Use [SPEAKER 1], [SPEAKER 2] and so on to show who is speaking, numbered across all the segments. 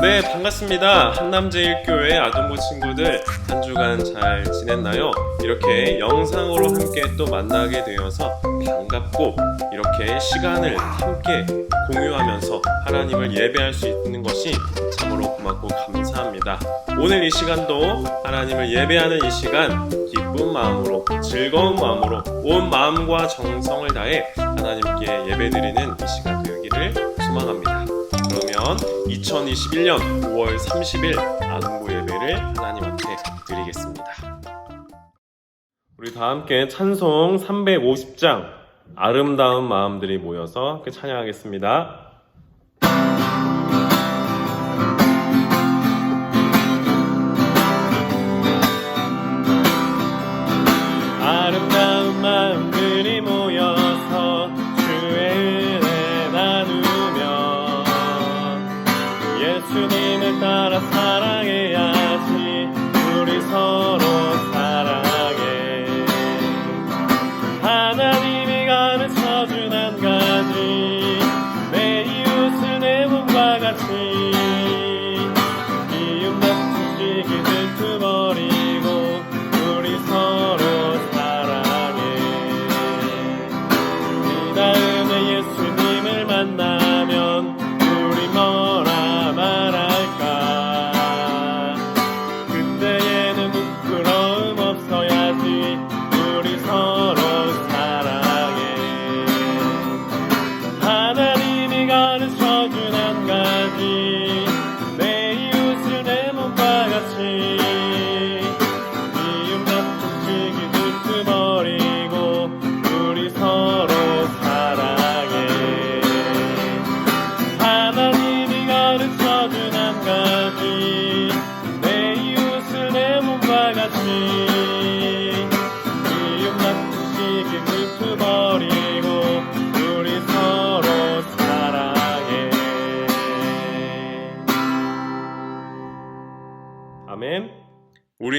[SPEAKER 1] 네, 반갑습니다. 한남제일교회 아동부 친구들 한 주간 잘 지냈나요? 이렇게 영상으로 함께 또 만나게 되어서 반갑고 이렇게 시간을 함께 공유하면서 하나님을 예배할 수 있는 것이 참으로 고맙고 감사합니다. 오늘 이 시간도 하나님을 예배하는 이 시간 기쁜 마음으로 즐거운 마음으로 온 마음과 정성을 다해 하나님께 예배드리는 이 시간 되기를 소망합니다. 그러면 2021년 5월 30일 아동부 예배를 하나님 앞에 드리겠습니다. 우리 다 함께 찬송 350장 아름다운 마음들이 모여서 함께 찬양하겠습니다.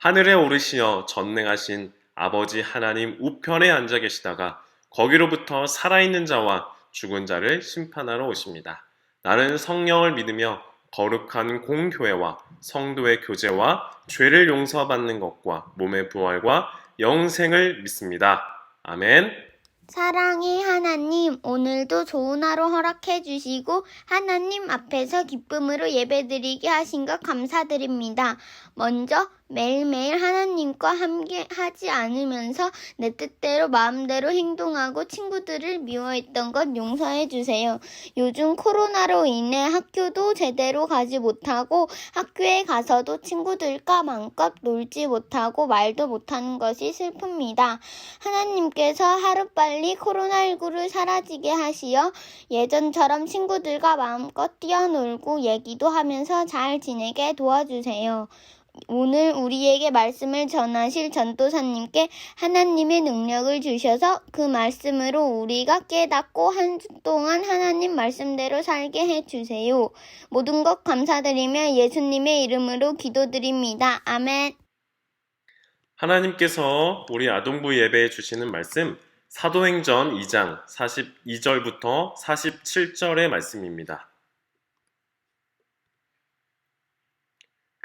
[SPEAKER 1] 하늘에 오르시어 전능하신 아버지 하나님 우편에 앉아 계시다가 거기로부터 살아있는 자와 죽은 자를 심판하러 오십니다. 나는 성령을 믿으며 거룩한 공교회와 성도의 교제와 죄를 용서받는 것과 몸의 부활과 영생을 믿습니다. 아멘.
[SPEAKER 2] 사랑의 하나님, 오늘도 좋은 하루 허락해 주시고 하나님 앞에서 기쁨으로 예배드리게 하신 것 감사드립니다. 먼저 매일매일 하나님과 함께 하지 않으면서 내 뜻대로 마음대로 행동하고 친구들을 미워했던 것 용서해 주세요. 요즘 코로나로 인해 학교도 제대로 가지 못하고 학교에 가서도 친구들과 마음껏 놀지 못하고 말도 못하는 것이 슬픕니다. 하나님께서 하루빨리 코로나19를 사라지게 하시어 예전처럼 친구들과 마음껏 뛰어놀고 얘기도 하면서 잘 지내게 도와주세요. 오늘 우리에게 말씀을 전하실 전도사님께 하나님의 능력을 주셔서 그 말씀으로 우리가 깨닫고 한 주 동안 하나님 말씀대로 살게 해주세요. 모든 것 감사드리며 예수님의 이름으로 기도드립니다. 아멘.
[SPEAKER 1] 하나님께서 우리 아동부 예배에 주시는 말씀 사도행전 2장 42절부터 47절의 말씀입니다.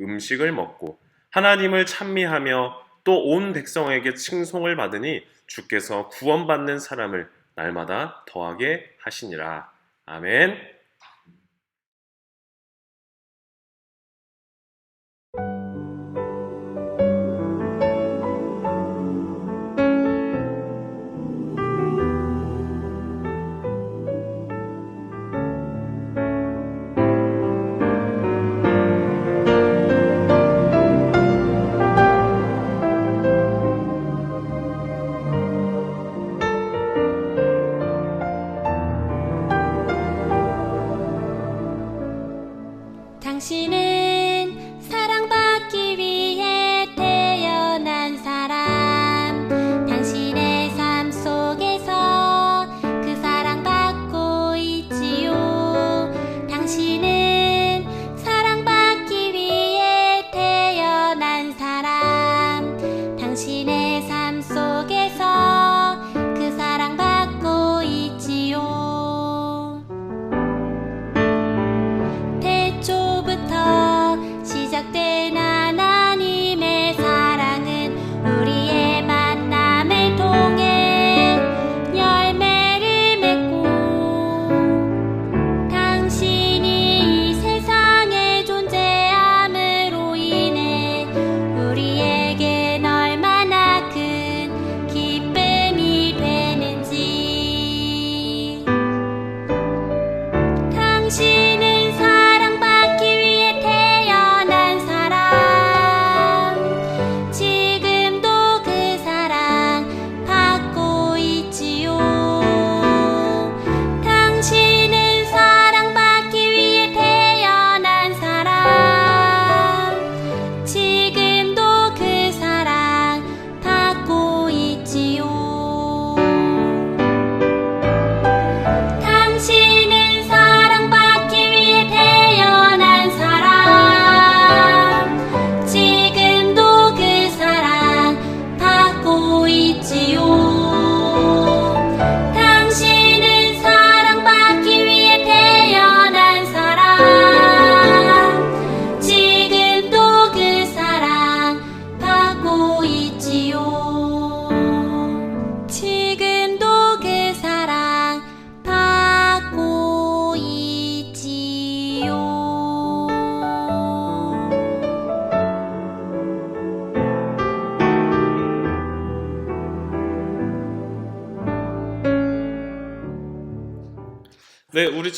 [SPEAKER 1] 음식을 먹고 하나님을 찬미하며 또 온 백성에게 칭송을 받으니 주께서 구원받는 사람을 날마다 더하게 하시니라. 아멘.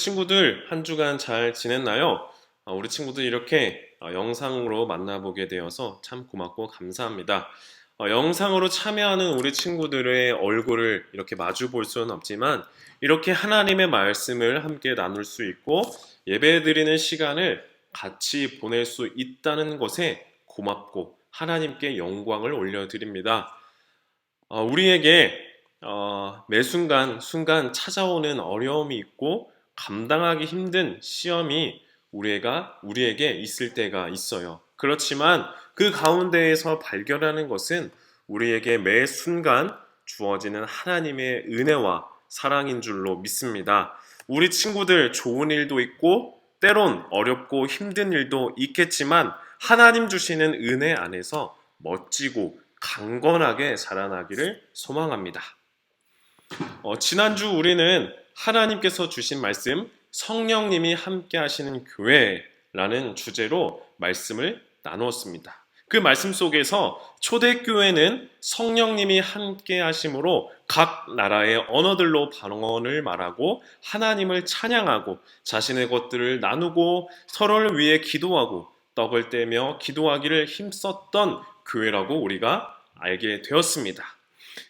[SPEAKER 1] 친구들 한 주간 잘 지냈나요? 아, 우리 친구들 이렇게 어, 영상으로 만나보게 되어서 참 고맙고 감사합니다. 어, 영상으로 참여하는 우리 친구들의 얼굴을 이렇게 마주 볼 수는 없지만 이렇게 하나님의 말씀을 함께 나눌 수 있고 예배 드리는 시간을 같이 보낼 수 있다는 것에 고맙고 하나님께 영광을 올려드립니다. 어, 우리에게 어, 매 순간 순간 찾아오는 어려움이 있고 감당하기 힘든 시험이 우리가 우리에게 있을 때가 있어요. 그렇지만 그 가운데에서 발견하는 것은 우리에게 매 순간 주어지는 하나님의 은혜와 사랑인 줄로 믿습니다. 우리 친구들 좋은 일도 있고 때론 어렵고 힘든 일도 있겠지만 하나님 주시는 은혜 안에서 멋지고 강건하게 자라나기를 소망합니다. 어, 지난주 우리는 하나님께서 주신 말씀, 성령님이 함께 하시는 교회라는 주제로 말씀을 나누었습니다. 그 말씀 속에서 초대교회는 성령님이 함께 하심으로 각 나라의 언어들로 방언을 말하고 하나님을 찬양하고 자신의 것들을 나누고 서로를 위해 기도하고 떡을 떼며 기도하기를 힘썼던 교회라고 우리가 알게 되었습니다.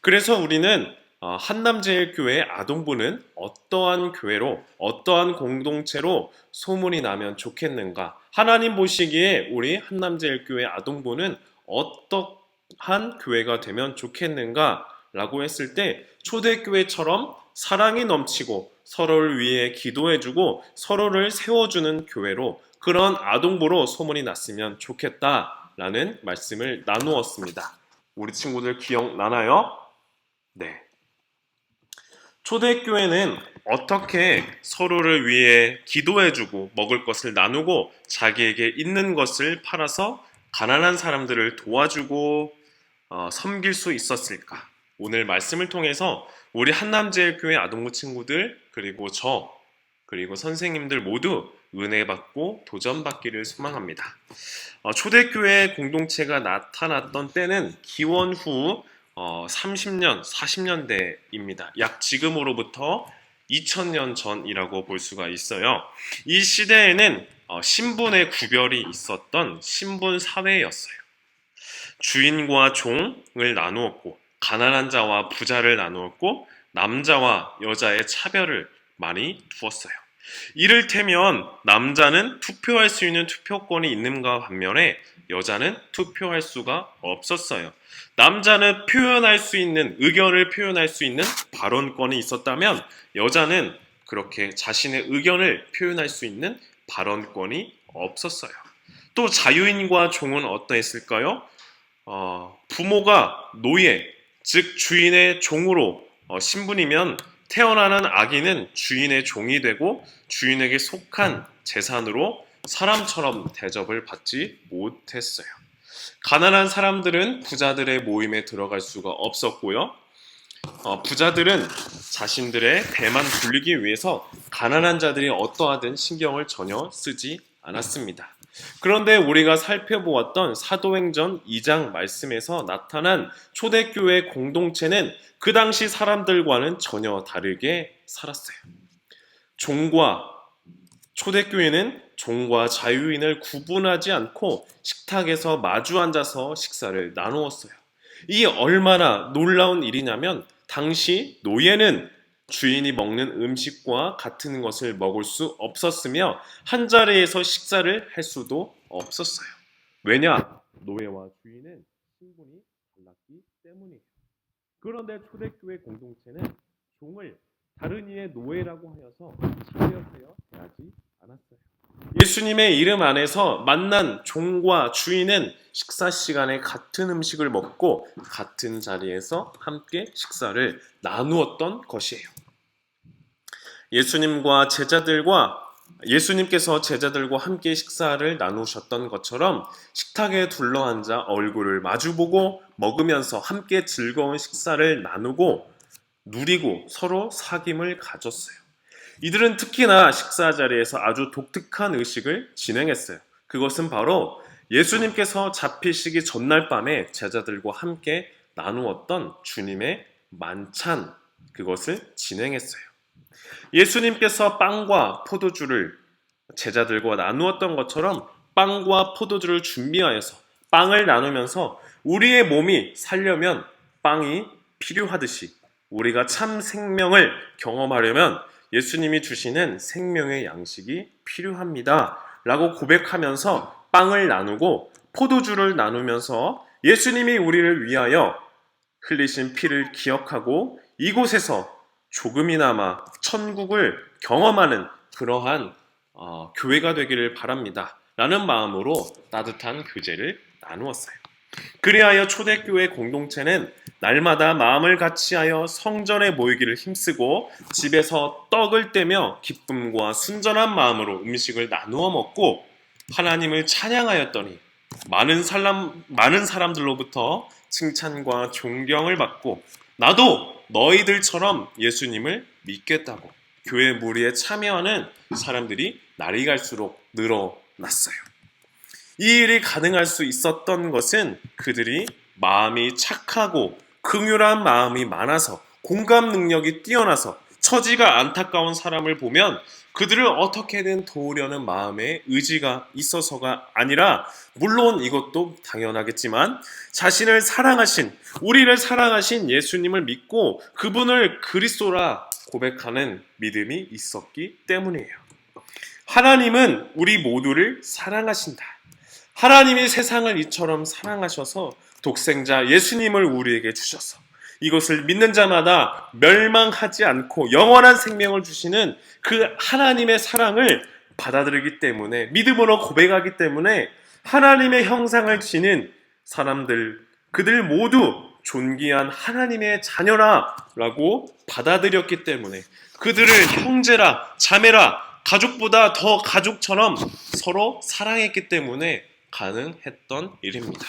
[SPEAKER 1] 그래서 우리는 어, 한남제일교회 아동부는 어떠한 교회로 어떠한 공동체로 소문이 나면 좋겠는가? 하나님 보시기에 우리 한남제일교회 아동부는 어떠한 교회가 되면 좋겠는가? 라고 했을 때 초대교회처럼 사랑이 넘치고 서로를 위해 기도해주고 서로를 세워주는 교회로 그런 아동부로 소문이 났으면 좋겠다라는 말씀을 나누었습니다. 우리 친구들 기억나나요? 네. 초대교회는 어떻게 서로를 위해 기도해주고 먹을 것을 나누고 자기에게 있는 것을 팔아서 가난한 사람들을 도와주고 어, 섬길 수 있었을까? 오늘 말씀을 통해서 우리 한남제일교회 아동부 친구들 그리고 저 그리고 선생님들 모두 은혜 받고 도전 받기를 소망합니다. 어, 초대교회 공동체가 나타났던 때는 기원 후 어, 30년, 40년대입니다. 약 지금으로부터 2000년 전이라고 볼 수가 있어요. 이 시대에는 어, 신분의 구별이 있었던 신분 사회였어요. 주인과 종을 나누었고, 가난한 자와 부자를 나누었고, 남자와 여자의 차별을 많이 두었어요. 이를테면 남자는 투표할 수 있는 투표권이 있는가 반면에 여자는 투표할 수가 없었어요. 남자는 표현할 수 있는 의견을 표현할 수 있는 발언권이 있었다면 여자는 그렇게 자신의 의견을 표현할 수 있는 발언권이 없었어요. 또 자유인과 종은 어떠했을까요? 어, 부모가 노예, 즉 주인의 종으로 어, 신분이면 태어나는 아기는 주인의 종이 되고 주인에게 속한 재산으로 사람처럼 대접을 받지 못했어요. 가난한 사람들은 부자들의 모임에 들어갈 수가 없었고요. 어, 부자들은 자신들의 배만 불리기 위해서 가난한 자들이 어떠하든 신경을 전혀 쓰지 않았습니다. 그런데 우리가 살펴보았던 사도행전 2장 말씀에서 나타난 초대교회 공동체는 그 당시 사람들과는 전혀 다르게 살았어요. 종과 초대교회는 종과 자유인을 구분하지 않고 식탁에서 마주 앉아서 식사를 나누었어요. 이게 얼마나 놀라운 일이냐면 당시 노예는 주인이 먹는 음식과 같은 것을 먹을 수 없었으며 한 자리에서 식사를 할 수도 없었어요. 왜냐? 노예와 주인은 신분이 달랐기 때문이에요. 그런데 초대교회 공동체는 종을 다른 이의 노예라고 하여서 차별되어 대하지 않았어요. 예수님의 이름 안에서 만난 종과 주인은 식사 시간에 같은 음식을 먹고 같은 자리에서 함께 식사를 나누었던 것이에요. 예수님과 제자들과 예수님께서 제자들과 함께 식사를 나누셨던 것처럼 식탁에 둘러앉아 얼굴을 마주보고 먹으면서 함께 즐거운 식사를 나누고 누리고 서로 사귐을 가졌어요. 이들은 특히나 식사 자리에서 아주 독특한 의식을 진행했어요. 그것은 바로 예수님께서 잡히시기 전날 밤에 제자들과 함께 나누었던 주님의 만찬 그것을 진행했어요. 예수님께서 빵과 포도주를 제자들과 나누었던 것처럼 빵과 포도주를 준비하여서 빵을 나누면서 우리의 몸이 살려면 빵이 필요하듯이 우리가 참 생명을 경험하려면 예수님이 주시는 생명의 양식이 필요합니다. 라고 고백하면서 빵을 나누고 포도주를 나누면서 예수님이 우리를 위하여 흘리신 피를 기억하고 이곳에서 조금이나마 천국을 경험하는 그러한 어, 교회가 되기를 바랍니다. 라는 마음으로 따뜻한 교제를 나누었어요. 그리하여 초대교회 공동체는 날마다 마음을 같이하여 성전에 모이기를 힘쓰고 집에서 떡을 떼며 기쁨과 순전한 마음으로 음식을 나누어 먹고 하나님을 찬양하였더니 많은 사람 많은 사람들로부터 칭찬과 존경을 받고 나도 너희들처럼 예수님을 믿겠다고 교회 무리에 참여하는 사람들이 날이 갈수록 늘어났어요. 이 일이 가능할 수 있었던 것은 그들이 마음이 착하고 긍휼한 마음이 많아서 공감 능력이 뛰어나서 처지가 안타까운 사람을 보면 그들을 어떻게든 도우려는 마음의 의지가 있어서가 아니라 물론 이것도 당연하겠지만 자신을 사랑하신 우리를 사랑하신 예수님을 믿고 그분을 그리스도라 고백하는 믿음이 있었기 때문이에요. 하나님은 우리 모두를 사랑하신다. 하나님이 세상을 이처럼 사랑하셔서 독생자 예수님을 우리에게 주셔서 이것을 믿는 자마다 멸망하지 않고 영원한 생명을 주시는 그 하나님의 사랑을 받아들이기 때문에 믿음으로 고백하기 때문에 하나님의 형상을 지닌 사람들 그들 모두 존귀한 하나님의 자녀라라고 받아들였기 때문에 그들을 형제라 자매라 가족보다 더 가족처럼 서로 사랑했기 때문에 가능했던 일입니다.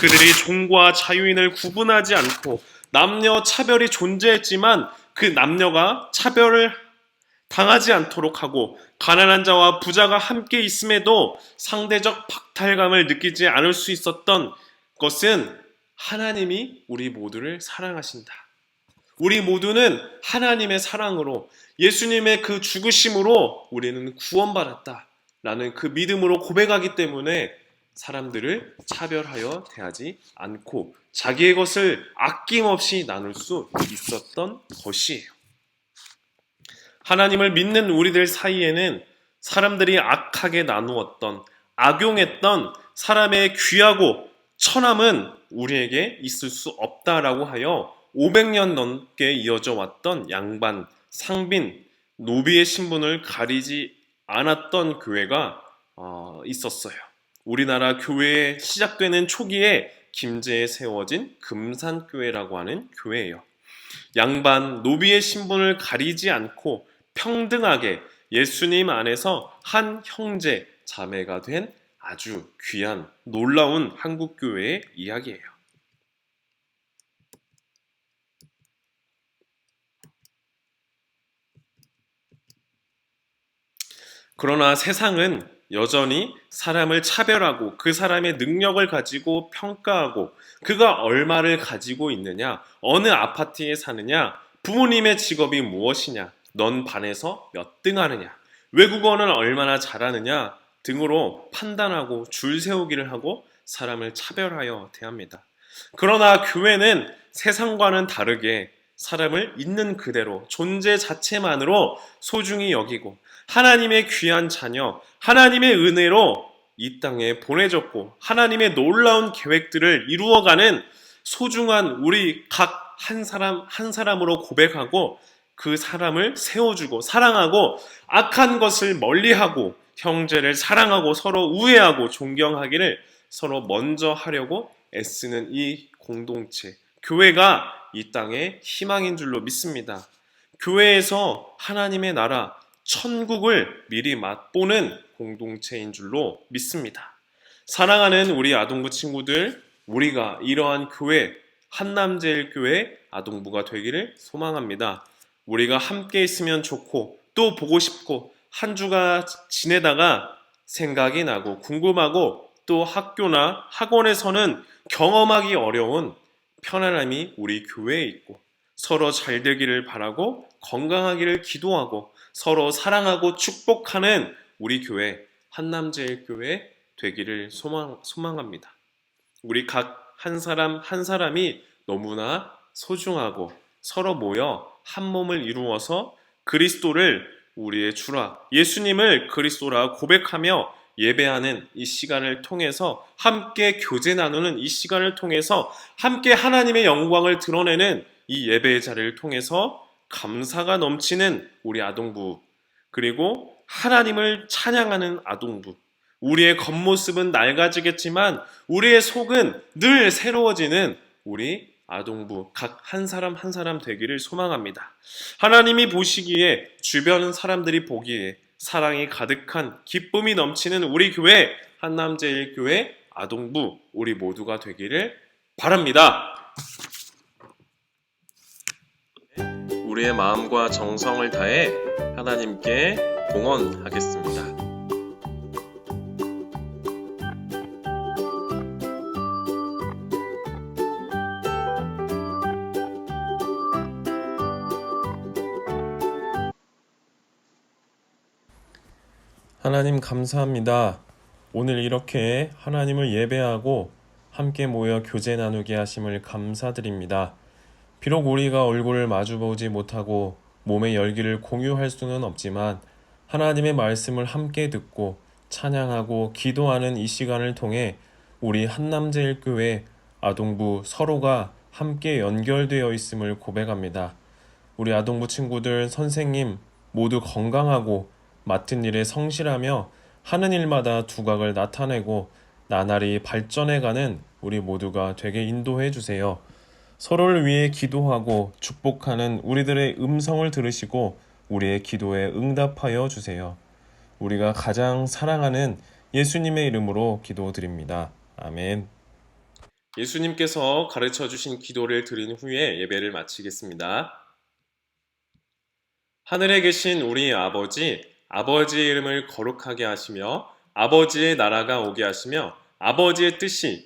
[SPEAKER 1] 그들이 종과 자유인을 구분하지 않고 남녀 차별이 존재했지만 그 남녀가 차별을 당하지 않도록 하고 가난한 자와 부자가 함께 있음에도 상대적 박탈감을 느끼지 않을 수 있었던 것은 하나님이 우리 모두를 사랑하신다. 우리 모두는 하나님의 사랑으로 예수님의 그 죽으심으로 우리는 구원받았다. 라는 그 믿음으로 고백하기 때문에 사람들을 차별하여 대하지 않고 자기의 것을 아낌없이 나눌 수 있었던 것이에요. 하나님을 믿는 우리들 사이에는 사람들이 악하게 나누었던 악용했던 사람의 귀하고 천함은 우리에게 있을 수 없다라고 하여 500년 넘게 이어져 왔던 양반, 상빈, 노비의 신분을 가리지 않았던 교회가 어, 있었어요. 우리나라 교회에 시작되는 초기에 김제에 세워진 금산교회라고 하는 교회예요. 양반, 노비의 신분을 가리지 않고 평등하게 예수님 안에서 한 형제, 자매가 된 아주 귀한 놀라운 한국교회의 이야기예요. 그러나 세상은 여전히 사람을 차별하고 그 사람의 능력을 가지고 평가하고 그가 얼마를 가지고 있느냐, 어느 아파트에 사느냐, 부모님의 직업이 무엇이냐, 넌 반에서 몇 등 하느냐, 외국어는 얼마나 잘하느냐 등으로 판단하고 줄 세우기를 하고 사람을 차별하여 대합니다. 그러나 교회는 세상과는 다르게 사람을 있는 그대로 존재 자체만으로 소중히 여기고 하나님의 귀한 자녀, 하나님의 은혜로 이 땅에 보내졌고 하나님의 놀라운 계획들을 이루어가는 소중한 우리 각 한 사람 한 사람으로 고백하고 그 사람을 세워주고 사랑하고 악한 것을 멀리하고 형제를 사랑하고 서로 우애하고 존경하기를 서로 먼저 하려고 애쓰는 이 공동체 교회가 이 땅의 희망인 줄로 믿습니다. 교회에서 하나님의 나라 천국을 미리 맛보는 공동체인 줄로 믿습니다. 사랑하는 우리 아동부 친구들, 우리가 이러한 교회, 한남제일교회 아동부가 되기를 소망합니다. 우리가 함께 있으면 좋고, 또 보고 싶고, 한 주가 지내다가 생각이 나고, 궁금하고, 또 학교나 학원에서는 경험하기 어려운 편안함이 우리 교회에 있고, 서로 잘 되기를 바라고 건강하기를 기도하고 서로 사랑하고 축복하는 우리 교회 한남제일교회 되기를 소망, 소망합니다. 우리 각 한 사람 한 사람이 너무나 소중하고 서로 모여 한 몸을 이루어서 그리스도를 우리의 주라 예수님을 그리스도라 고백하며 예배하는 이 시간을 통해서 함께 교제 나누는 이 시간을 통해서 함께 하나님의 영광을 드러내는 이 예배의 자리를 통해서 감사가 넘치는 우리 아동부 그리고 하나님을 찬양하는 아동부 우리의 겉모습은 낡아지겠지만 우리의 속은 늘 새로워지는 우리 아동부 각 한 사람 한 사람 되기를 소망합니다. 하나님이 보시기에 주변 사람들이 보기에 사랑이 가득한 기쁨이 넘치는 우리 교회 한남제일교회 아동부 우리 모두가 되기를 바랍니다. 우리의 마음과 정성을 다해 하나님께 봉헌하겠습니다. 하나님 감사합니다. 오늘 이렇게 하나님을 예배하고 함께 모여 교제 나누게 하심을 감사드립니다. 비록 우리가 얼굴을 마주보지 못하고 몸의 열기를 공유할 수는 없지만 하나님의 말씀을 함께 듣고 찬양하고 기도하는 이 시간을 통해 우리 한남제일교회 아동부 서로가 함께 연결되어 있음을 고백합니다. 우리 아동부 친구들, 선생님 모두 건강하고 맡은 일에 성실하며 하는 일마다 두각을 나타내고 나날이 발전해가는 우리 모두가 되게 인도해 주세요. 서로를 위해 기도하고 축복하는 우리들의 음성을 들으시고 우리의 기도에 응답하여 주세요. 우리가 가장 사랑하는 예수님의 이름으로 기도드립니다. 아멘. 예수님께서 가르쳐 주신 기도를 드린 후에 예배를 마치겠습니다. 하늘에 계신 우리 아버지, 아버지의 이름을 거룩하게 하시며 아버지의 나라가 오게 하시며 아버지의 뜻이